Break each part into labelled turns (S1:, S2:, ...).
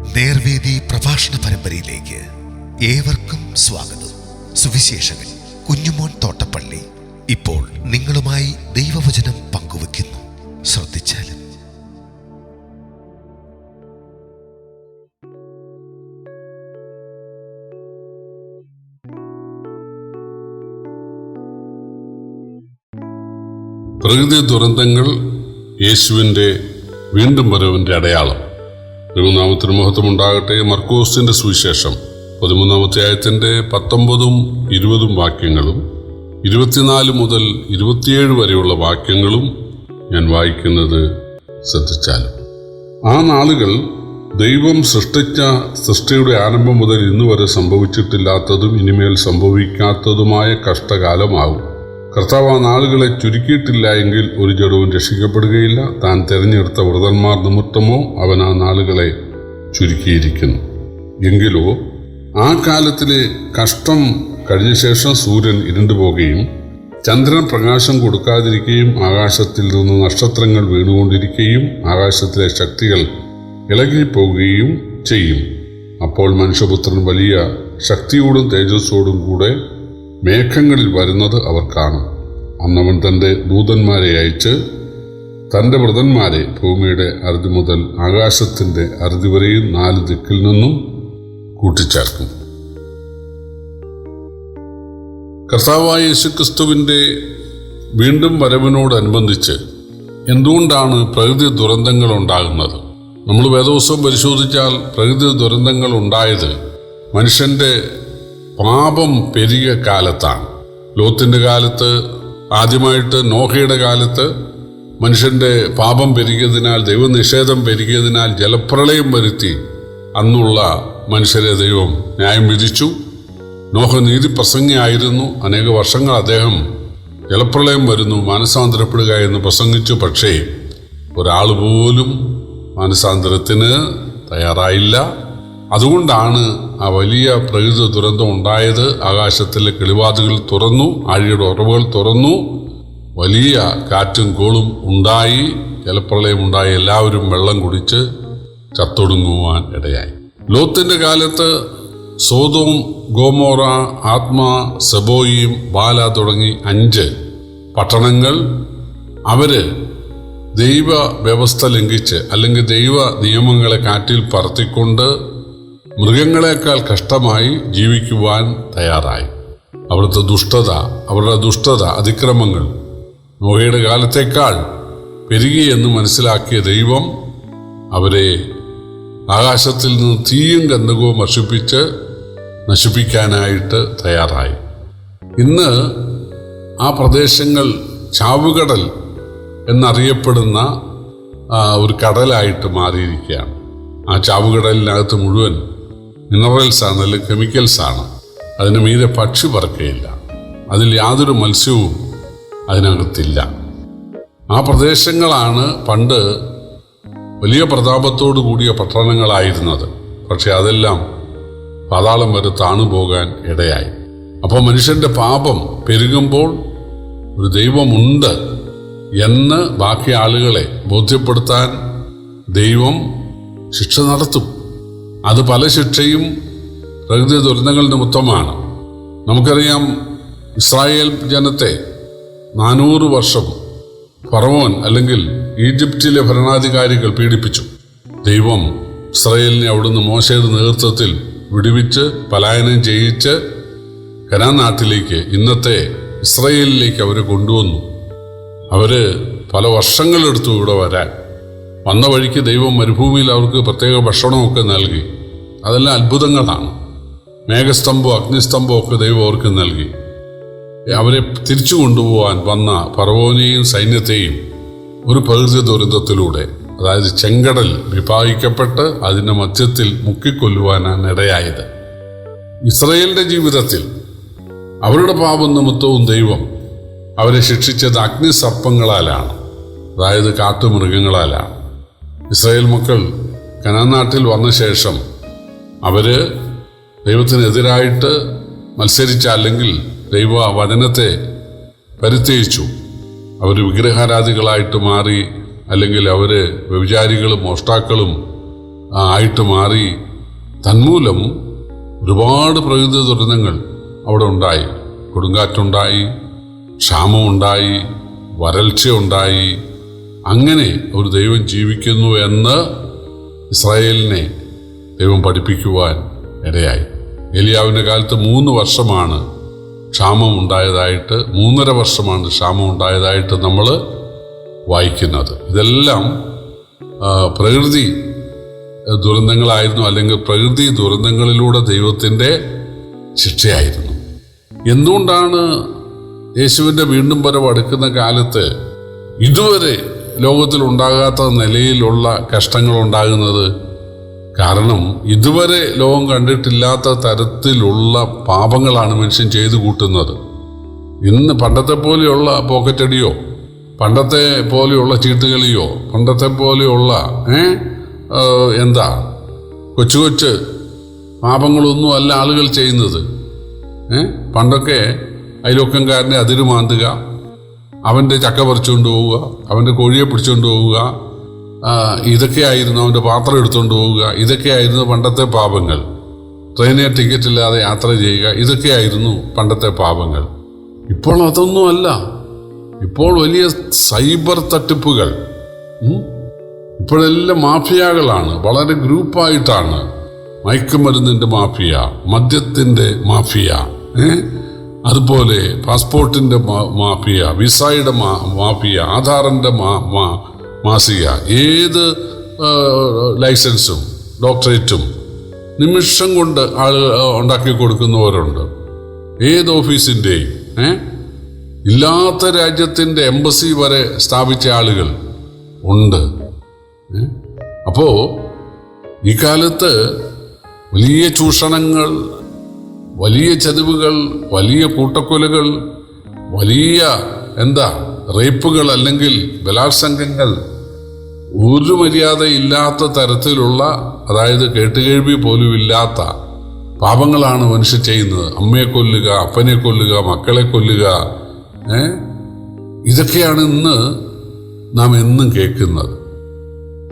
S1: നേർവേദി പ്രഭാഷണ പരമ്പരയിലേക്ക് ഏവർക്കും സ്വാഗതം. സുവിശേഷകൻ കുഞ്ഞുമോൻ തോട്ടപ്പള്ളി ഇപ്പോൾ നിങ്ങളുമായി ദൈവവചനം പങ്കുവെക്കുന്നു ശ്രദ്ധിച്ചാലും.
S2: പ്രകൃതി ദുരന്തങ്ങൾ യേശുവിന്റെ വീണ്ടും വരവിന്റെ അടയാളം. ദൈവനാമത്തിന് മഹത്വം ഉണ്ടാകട്ടെ മർക്കോസിന്റെ സുവിശേഷം പതിമൂന്നാമത്തെ ആയത്തിന്റെ പത്തൊമ്പതും ഇരുപതും വാക്യങ്ങളും ഇരുപത്തിനാല് മുതൽ ഇരുപത്തിയേഴ് വരെയുള്ള വാക്യങ്ങളും ഞാൻ വായിക്കുന്നത് ശ്രദ്ധിച്ചാലും. ആ നാളുകൾ ദൈവം സൃഷ്ടിച്ച സൃഷ്ടിയുടെ ആരംഭം മുതൽ ഇന്നുവരെ സംഭവിച്ചിട്ടില്ലാത്തതും ഇനിമേൽ സംഭവിക്കാത്തതുമായ കഷ്ടകാലമാകും കർത്താവ് ആ നാളുകളെ ചുരുക്കിയിട്ടില്ല എങ്കിൽ ഒരു ജഡവും രക്ഷിക്കപ്പെടുകയില്ല. താൻ തിരഞ്ഞെടുത്ത വ്രതന്മാർ നിമിത്തമോ അവൻ ആ നാളുകളെ ചുരുക്കിയിരിക്കുന്നു. എങ്കിലോ ആ കാലത്തിലെ കഷ്ടം കഴിഞ്ഞ ശേഷം സൂര്യൻ ഇരുണ്ടുപോകുകയും ചന്ദ്രൻ പ്രകാശം കൊടുക്കാതിരിക്കുകയും ആകാശത്തിൽ നിന്ന് നക്ഷത്രങ്ങൾ വീണുകൊണ്ടിരിക്കുകയും ആകാശത്തിലെ ശക്തികൾ ഇളകിപ്പോകുകയും ചെയ്യും. അപ്പോൾ മനുഷ്യപുത്രൻ വലിയ ശക്തിയോടും തേജസ്സോടും കൂടെ മേഘങ്ങളിൽ വരുന്നത് അവർ കാണും. അന്നവൻ തന്റെ ദൂതന്മാരെ അയച്ച് തന്റെ വ്രതന്മാരെ ഭൂമിയുടെ അറുതി മുതൽ ആകാശത്തിന്റെ അറുതി വരെയും നാല് ദിക്കിൽ നിന്നും കൂട്ടിച്ചേർക്കും. കർത്താവായ യേശുക്രിസ്തുവിന്റെ വീണ്ടും വരവിനോടനുബന്ധിച്ച് എന്തുകൊണ്ടാണ് പ്രകൃതി ദുരന്തങ്ങൾ ഉണ്ടാകുന്നത്? നമ്മൾ വേദോത്സവം പരിശോധിച്ചാൽ പ്രകൃതി ദുരന്തങ്ങൾ ഉണ്ടായത് മനുഷ്യന്റെ പാപം പെരുകിയ കാലത്താണ്. ലോത്തിന്റെ കാലത്ത് ആദ്യമായിട്ട് നോഹയുടെ കാലത്ത് മനുഷ്യന്റെ പാപം പെരുകിയതിനാൽ ദൈവനിഷേധം പെരുകിയതിനാൽ ജലപ്രളയം വരുത്തി അന്നുള്ള മനുഷ്യരെ ദൈവം ന്യായം വിധിച്ചു. നോഹ നീതി പ്രസംഗിയായിരുന്നു അനേക വർഷങ്ങൾ അദ്ദേഹം ജലപ്രളയം വരുന്നു മാനസാന്തരപ്പെടുക എന്ന് പ്രസംഗിച്ചു. പക്ഷേ ഒരാൾ പോലും മാനസാന്തരത്തിന് തയ്യാറായില്ല. അതുകൊണ്ടാണ് ആ വലിയ പ്രകൃതി ദുരന്തം ഉണ്ടായത്. ആകാശത്തിലെ കിളിവാതുകൾ തുറന്നു ആഴിയുടെ ഉറവുകൾ തുറന്നു. വലിയ കാറ്റും കോളും ഉണ്ടായി. ജലപ്രളയം ഉണ്ടായി. എല്ലാവരും വെള്ളം കുടിച്ച് ചത്തൊടുങ്ങുവാൻ ഇടയായി. ലോത്തിന്റെ കാലത്ത് സോതോം ഗോമോറ ആത്മ സെബോയിം ബാല തുടങ്ങി അഞ്ച് പട്ടണങ്ങൾ. അവർ ദൈവ വ്യവസ്ഥ ലംഘിച്ച് അല്ലെങ്കിൽ ദൈവ നിയമങ്ങളെ കാറ്റിൽ പറത്തിക്കൊണ്ട് മൃഗങ്ങളെക്കാൾ കഷ്ടമായി ജീവിക്കുവാൻ തയ്യാറായി. അവിടുത്തെ ദുഷ്ടത അവരുടെ ദുഷ്ടത അതിക്രമങ്ങൾ നോഹയുടെ കാലത്തേക്കാൾ പെരുകിയെന്ന് മനസ്സിലാക്കിയ ദൈവം അവരെ ആകാശത്തിൽ നിന്ന് തീയും ഗന്ധകവും വർഷിപ്പിച്ച് നശിപ്പിക്കാനായിട്ട് തയ്യാറായി. ഇന്ന് ആ പ്രദേശങ്ങൾ ചാവുകടൽ എന്നറിയപ്പെടുന്ന ഒരു കടലായിട്ട് മാറിയിരിക്കുകയാണ്. ആ ചാവുകടലിനകത്ത് മുഴുവൻ മിനറൽസ് ആണ് അല്ലെങ്കിൽ കെമിക്കൽസ് ആണ്. അതിന് മീതെ പക്ഷി പറക്കുകയില്ല അതിൽ യാതൊരു മത്സ്യവും അതിനകത്തില്ല. ആ പ്രദേശങ്ങളാണ് പണ്ട് വലിയ പ്രതാപത്തോടു കൂടിയ പട്ടണങ്ങളായിരുന്നത്. പക്ഷെ അതെല്ലാം പാതാളം വരെ താണുപോകാൻ ഇടയായി. അപ്പോൾ മനുഷ്യന്റെ പാപം പെരുകുമ്പോൾ ഒരു ദൈവമുണ്ട് എന്ന് ബാക്കി ആളുകളെ ബോധ്യപ്പെടുത്താൻ ദൈവം ശിക്ഷ നടത്തും. അത് പല ശിക്ഷയും പ്രകൃതി ദുരന്തങ്ങൾ നിമിത്തമാണ് നമുക്കറിയാം ഇസ്രായേൽ ജനത്തെ നാനൂറ് വർഷം ഫറവോൻ അല്ലെങ്കിൽ ഈജിപ്തിലെ ഭരണാധികാരികൾ പീഡിപ്പിച്ചു. ദൈവം ഇസ്രായേലിനെ അവിടുന്ന് മോശയുടെ നേതൃത്വത്തിൽ വിടുവിച്ച് പലായനം ചെയ്യിച്ച് കനാൻ നാട്ടിലേക്ക് ഇന്നത്തെ ഇസ്രായേലിലേക്ക് അവരെ കൊണ്ടുവന്നു. അവർ പല വർഷങ്ങളെടുത്തു ഇവിടെ വരാൻ. വന്ന വഴിക്ക് ദൈവം മരുഭൂമിയിൽ അവർക്ക് പ്രത്യേക ഭക്ഷണമൊക്കെ നൽകി. അതെല്ലാം അത്ഭുതങ്ങളാണ്. മേഘസ്തംഭവും അഗ്നിസ്തംഭവും ഒക്കെ ദൈവം അവർക്ക് നൽകി. അവരെ തിരിച്ചു കൊണ്ടുപോകാൻ വന്ന പർവോനെയും സൈന്യത്തെയും ഒരു പ്രകൃതി ദുരന്തത്തിലൂടെ അതായത് ചെങ്കടൽ വിഭാഗിക്കപ്പെട്ട് അതിന്റെ മധ്യത്തിൽ മുക്കിക്കൊല്ലുവാനാണ് ഇടയായത്. ഇസ്രയേലിന്റെ ജീവിതത്തിൽ അവരുടെ പാപം നിമിത്തവും ദൈവം അവരെ ശിക്ഷിച്ചത് അഗ്നിസർപ്പങ്ങളാലാണ് അതായത് കാട്ടുമൃഗങ്ങളാലാണ്. ഇസ്രയേൽ മക്കൾ കനാനാട്ടിൽ വന്ന ശേഷം അവർ ദൈവത്തിനെതിരായിട്ട് മത്സരിച്ച അല്ലെങ്കിൽ ദൈവ വചനത്തെ പരിത്യജിച്ചു. അവർ വിഗ്രഹാരാധികളായിട്ട് മാറി അല്ലെങ്കിൽ അവർ വ്യഭിചാരികളും മോഷ്ടാക്കളും ആയിട്ട് മാറി. തന്മൂലം ഒരുപാട് പ്രകൃതി ദുരന്തങ്ങൾ അവിടെ ഉണ്ടായി. കൊടുങ്കാറ്റുണ്ടായി ക്ഷാമമുണ്ടായി വരൾച്ച ഉണ്ടായി അങ്ങനെ ഒരു ദൈവം ജീവിക്കുന്നു എന്ന് ഇസ്രായേലിനെ ദൈവം പഠിപ്പിക്കുവാൻ ഇടയായി. എലിയാവിന്റെ കാലത്ത് മൂന്ന് വർഷമാണ് ക്ഷാമം ഉണ്ടായതായിട്ട് മൂന്നര വർഷമാണ് ക്ഷാമം ഉണ്ടായതായിട്ട് നമ്മൾ വായിക്കുന്നത്. ഇതെല്ലാം പ്രകൃതി ദുരന്തങ്ങളായിരുന്നു അല്ലെങ്കിൽ പ്രകൃതി ദുരന്തങ്ങളിലൂടെ ദൈവത്തിന്റെ ശിക്ഷയായിരുന്നു. എന്തുകൊണ്ടാണ് യേശുവിന്റെ വീണ്ടും വരവ് അടുക്കുന്ന കാലത്ത് ഇതുവരെ ലോകത്തിൽ ഉണ്ടാകാത്ത നിലയിലുള്ള കഷ്ടങ്ങൾ ഉണ്ടാകുന്നത്? കാരണം ഇതുവരെ ലോകം കണ്ടിട്ടില്ലാത്ത തരത്തിലുള്ള പാപങ്ങളാണ് മനുഷ്യൻ ചെയ്തു കൂട്ടുന്നത്. ഇന്ന് പണ്ടത്തെ പോലെയുള്ള പോക്കറ്റടിയോ പണ്ടത്തെ പോലെയുള്ള ചീട്ടുകളിയോ പണ്ടത്തെ പോലെയുള്ള എന്താ കൊച്ചു കൊച്ച് പാപങ്ങളൊന്നും അല്ല ആളുകൾ ചെയ്യുന്നത്. പണ്ടൊക്കെ അയൽവക്കംകാരനെ അതിരുമാന്തുക അവന്റെ ചക്ക പറിച്ചുകൊണ്ട് പോവുക അവന്റെ കോഴിയെ പിടിച്ചുകൊണ്ട് പോവുക ഇതൊക്കെയായിരുന്നു അവന്റെ പാത്രം എടുത്തുകൊണ്ട് പോവുക. ഇതൊക്കെയായിരുന്നു പണ്ടത്തെ പാപങ്ങൾ. ട്രെയിനിൽ ടിക്കറ്റ് ഇല്ലാതെ യാത്ര ചെയ്യുക. ഇതൊക്കെയായിരുന്നു പണ്ടത്തെ പാപങ്ങൾ. ഇപ്പോൾ അതൊന്നുമല്ല. ഇപ്പോൾ വലിയ സൈബർ തട്ടിപ്പുകൾ? ഇപ്പോഴെല്ലാം മാഫിയകളാണ്. വളരെ ഗ്രൂപ്പായിട്ടാണ്. മയക്കുമരുന്നിന്റെ മാഫിയ മദ്യത്തിന്റെ മാഫിയ അതുപോലെ പാസ്പോർട്ടിന്റെ മാഫിയ വിസയുടെ മാഫിയ ആധാറിന്റെ മാ- മാസിക. ഏത് ലൈസൻസും ഡോക്ടറേറ്റും നിമിഷം കൊണ്ട് ആളുകൾ ഉണ്ടാക്കി കൊടുക്കുന്നവരുണ്ട്. ഏത് ഓഫീസിന്റെയും ഏ? ഇല്ലാത്ത രാജ്യത്തിന്റെ എംബസി വരെ സ്ഥാപിച്ച ആളുകൾ ഉണ്ട് അപ്പോൾ അപ്പോ ഈ കാലത്ത് വലിയ ചൂഷണങ്ങൾ വലിയ ചതിവുകൾ വലിയ കൂട്ടക്കൊലകൾ വലിയ എന്താ റേപ്പുകൾ അല്ലെങ്കിൽ ബലാത്സംഗങ്ങൾ ഒരു മര്യാദയില്ലാത്ത തരത്തിലുള്ള അതായത് കേട്ടുകേഴ്വി പോലും ഇല്ലാത്ത പാപങ്ങളാണ് മനുഷ്യർ ചെയ്യുന്നത്. അമ്മയെ കൊല്ലുക അപ്പനെ കൊല്ലുക മക്കളെ കൊല്ലുക. ഏ? ഇതൊക്കെയാണ് ഇന്ന് നാം എന്നും കേൾക്കുന്നത്.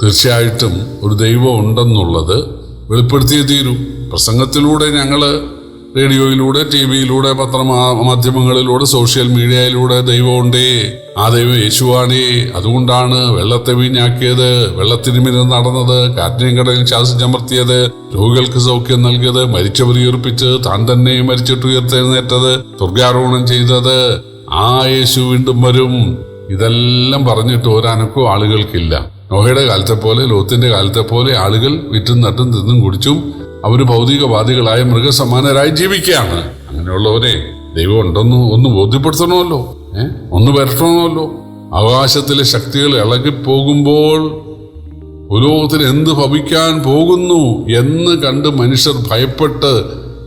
S2: തീർച്ചയായിട്ടും ഒരു ദൈവം ഉണ്ടെന്നുള്ളത് വെളിപ്പെടുത്തിയേ തീരൂ. പ്രസംഗത്തിലൂടെ ഞങ്ങൾ റേഡിയോയിലൂടെ ടി വിയിലൂടെ പത്രമാധ്യമങ്ങളിലൂടെ സോഷ്യൽ മീഡിയയിലൂടെ ദൈവമുണ്ടേ. ആ ദൈവം യേശുവാണേ. അതുകൊണ്ടാണ് വെള്ളത്തെ വീഞ്ഞാക്കിയത് വെള്ളത്തിരുമിന് നടന്നത് കാറ്റിനും കടലിൽ ശ്വാസിച്ചമർത്തിയത് രോഗികൾക്ക് സൗഖ്യം നൽകിയത് മരിച്ചവർ ഉയർപ്പിച്ച് താൻ തന്നെ മരിച്ചിട്ട് ഉയർത്തെഴുന്നേറ്റത് ദുർഗാരോഹണം ചെയ്തത്. ആ യേശു വീണ്ടും വരും. ഇതെല്ലാം പറഞ്ഞിട്ട് ഒരനക്കവും ആളുകൾക്കില്ല. നോഹയുടെ കാലത്തെ പോലെ ലോത്തിന്റെ കാലത്തെ പോലെ ആളുകൾ വിറ്റും നട്ടും തിന്നും കുടിച്ചും അവർ ഭൗതികവാദികളായ മൃഗസമാനരായി ജീവിക്കുകയാണ്. അങ്ങനെയുള്ളവരെ ദൈവം ഉണ്ടെന്ന് ഒന്ന് ബോധ്യപ്പെടുത്തണമല്ലോ. ഏഹ് ഒന്ന് വരട്ടണമല്ലോ. ആകാശത്തിലെ ശക്തികൾ ഇളകിപ്പോകുമ്പോൾ ഭൂലോകത്തിന് എന്ത് ഭവിക്കാൻ പോകുന്നു എന്ന് കണ്ട് മനുഷ്യർ ഭയപ്പെട്ട്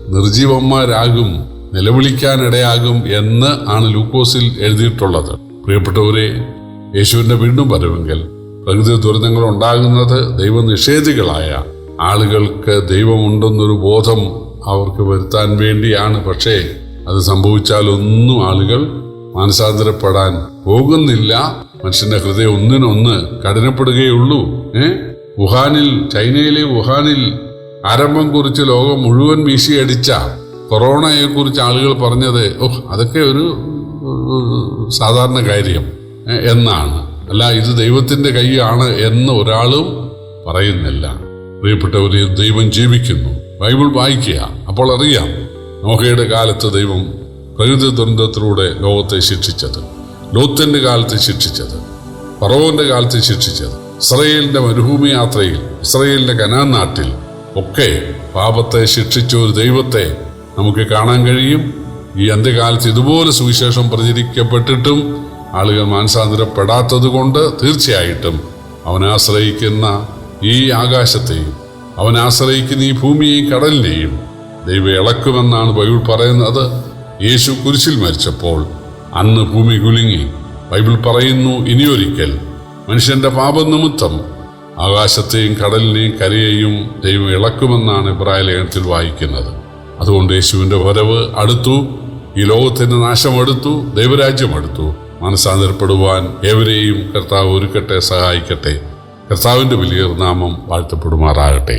S2: നിർജീവന്മാരാകും നിലവിളിക്കാനിടയാകും എന്ന് ആണ് ലൂക്കോസിൽ എഴുതിയിട്ടുള്ളത്. പ്രിയപ്പെട്ടവരെ യേശുവിന്റെ വീണ്ടും വരവെങ്കിൽ പ്രകൃതി ദുരന്തങ്ങൾ ഉണ്ടാകുന്നത് ദൈവനിഷേധികളായ ആളുകൾക്ക് ദൈവമുണ്ടെന്നൊരു ബോധം അവർക്ക് വരുത്താൻ വേണ്ടിയാണ്. പക്ഷേ അത് സംഭവിച്ചാലൊന്നും ആളുകൾ മാനസാന്തരപ്പെടാൻ പോകുന്നില്ല. മനുഷ്യന്റെ ഹൃദയം ഒന്നിനൊന്ന് കഠിനപ്പെടുകയുള്ളൂ. ഏ? വുഹാനിൽ ചൈനയിലെ വുഹാനിൽ ആരംഭം കുറിച്ച് ലോകം മുഴുവൻ വീശിയടിച്ച കൊറോണയെ കുറിച്ച് ആളുകൾ പറഞ്ഞത് ഓഹ് അതൊക്കെ ഒരു സാധാരണ കാര്യം എന്നാണ്. അല്ല ഇത് ദൈവത്തിന്റെ കൈയാണ് എന്ന് ഒരാളും പറയുന്നില്ല. പ്രിയപ്പെട്ടവരെ ദൈവം ജീവിക്കുന്നു. ബൈബിൾ വായിക്കുക. അപ്പോൾ അറിയാം നോഹയുടെ കാലത്ത് ദൈവം പ്രകൃതി ദുരന്തത്തിലൂടെ ലോകത്തെ ശിക്ഷിച്ചത് ലോത്തിന്റെ കാലത്ത് ശിക്ഷിച്ചത് ഫറവോന്റെ കാലത്ത് ശിക്ഷിച്ചത് ഇസ്രയേലിന്റെ മരുഭൂമി യാത്രയിൽ ഇസ്രയേലിന്റെ കനാൻ നാട്ടിൽ ഒക്കെ പാപത്തെ ശിക്ഷിച്ച ഒരു ദൈവത്തെ നമുക്ക് കാണാൻ കഴിയും. ഈ അന്ത്യകാലത്ത് ഇതുപോലെ സുവിശേഷം പ്രചരിക്കപ്പെട്ടിട്ടും ആളുകൾ മാനസാന്തരപ്പെടാത്തത് കൊണ്ട് തീർച്ചയായിട്ടും അവനെ ആശ്രയിക്കുന്ന ഈ ആകാശത്തെയും അവൻ ആശ്രയിക്കുന്ന ഈ ഭൂമിയെയും കടലിനെയും ദൈവം ഇളക്കുമെന്നാണ് ബൈബിൾ പറയുന്നത്. യേശു കുരിശിൽ മരിച്ചപ്പോൾ അന്ന് ഭൂമി കുലുങ്ങി. ബൈബിൾ പറയുന്നു ഇനിയൊരിക്കൽ മനുഷ്യന്റെ പാപനിമിത്തം ആകാശത്തെയും കടലിനെയും കരയെയും ദൈവം ഇളക്കുമെന്നാണ് ഇബ്രാഹിം ലേഖനത്തിൽ വായിക്കുന്നത്. അതുകൊണ്ട് യേശുവിന്റെ വരവ് അടുത്തു ഈ ലോകത്തിന്റെ നാശം അടുത്തു ദൈവരാജ്യം എടുത്തു. മനസ്സാന്തരപ്പെടുവാൻ ഏവരെയും കർത്താവ് ഒരുക്കട്ടെ സഹായിക്കട്ടെ. കർത്താവിന്റെ വലിയ നാമം വാഴ്ത്തപ്പെടുമാറാകട്ടെ.